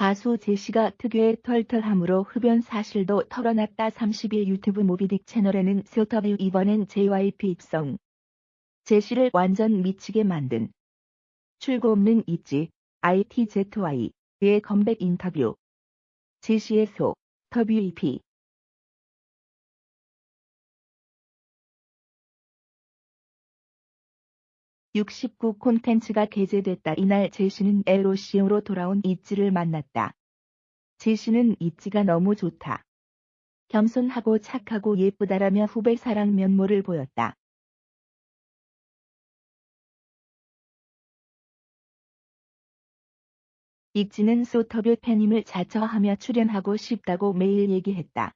가수 제시가 특유의 털털함으로 흡연 사실도 털어놨다. 30일 유튜브 모비딕 채널에는 스터뷰 이번엔 JYP 입성. 제시를 완전 미치게 만든. 출구 없는 있지 ITZY의 컴백 인터뷰. 제시의 소 WEP 69 콘텐츠가 게재됐다. 이날 제시는 LOC로 돌아온 있지를 만났다. 제시는 있지가 너무 좋다. 겸손하고 착하고 예쁘다라며 후배 사랑 면모를 보였다. 익지는 소터뷰 팬임을 자처하며 출연하고 싶다고 매일 얘기했다.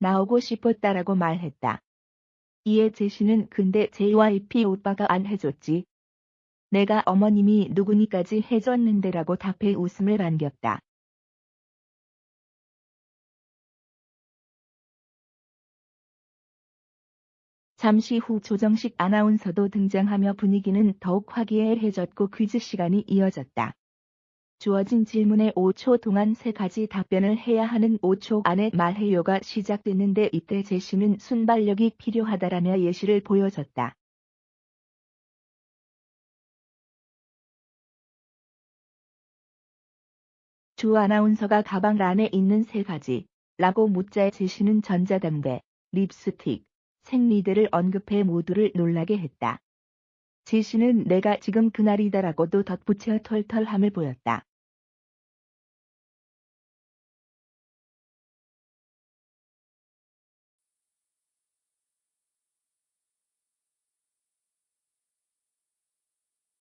나오고 싶었다라고 말했다. 이에 제시는 근데 JYP 오빠가 안 해줬지. 내가 어머님이 누구니까지 해줬는데라고 답해 웃음을 안겼다. 잠시 후 조정식 아나운서도 등장하며 분위기는 더욱 화기애애해졌고 퀴즈 시간이 이어졌다. 주어진 질문에 5초 동안 세 가지 답변을 해야 하는 5초 안에 말해요가 시작됐는데 이때 제시는 순발력이 필요하다라며 예시를 보여줬다. 주 아나운서가 가방 안에 있는 세 가지 라고 묻자 제시는 전자담배, 립스틱, 생리대를 언급해 모두를 놀라게 했다. 제시는 내가 지금 그날이다라고도 덧붙여 털털함을 보였다.